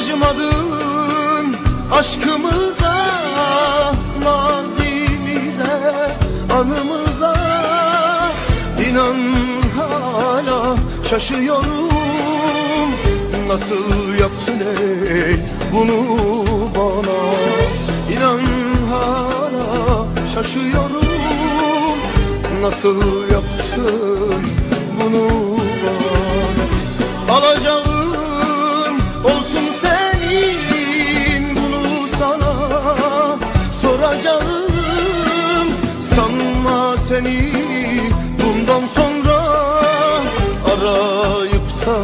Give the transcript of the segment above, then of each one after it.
acımadın aşkımıza mazimize anımıza. İnan hala şaşıyorum. Nasıl yaptın ey bunu bana? İnan hala şaşıyorum. Nasıl yaptın bunu Seni bundan sonra Arayıp da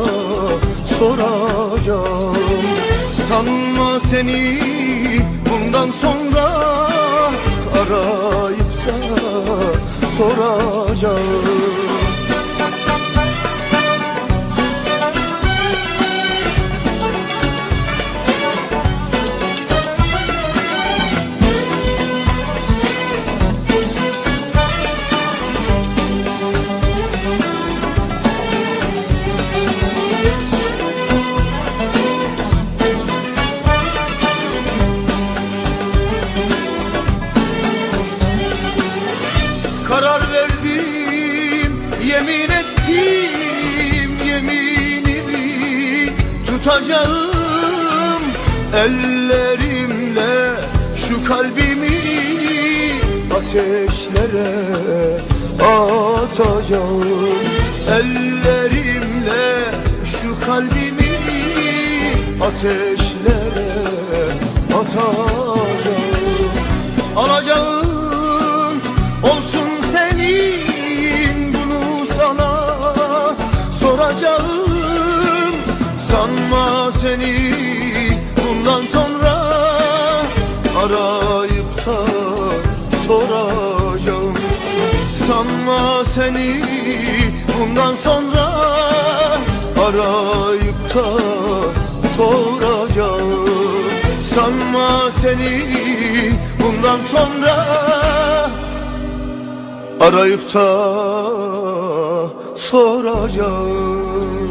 soracağım. Sanma seni bundan sonra Arayıp da soracağım ettim Yeminimi tutacağım. Ellerimle şu kalbimi ateşlere atacağım. Ellerimle şu kalbimi ateşlere atacağım. Alacağın soracağım Sanma seni. Bundan sonra arayıp da soracağım. Sanma seni. Bundan sonra arayıp da soracağım. Sanma seni. Bundan sonra Arayıp da soracağım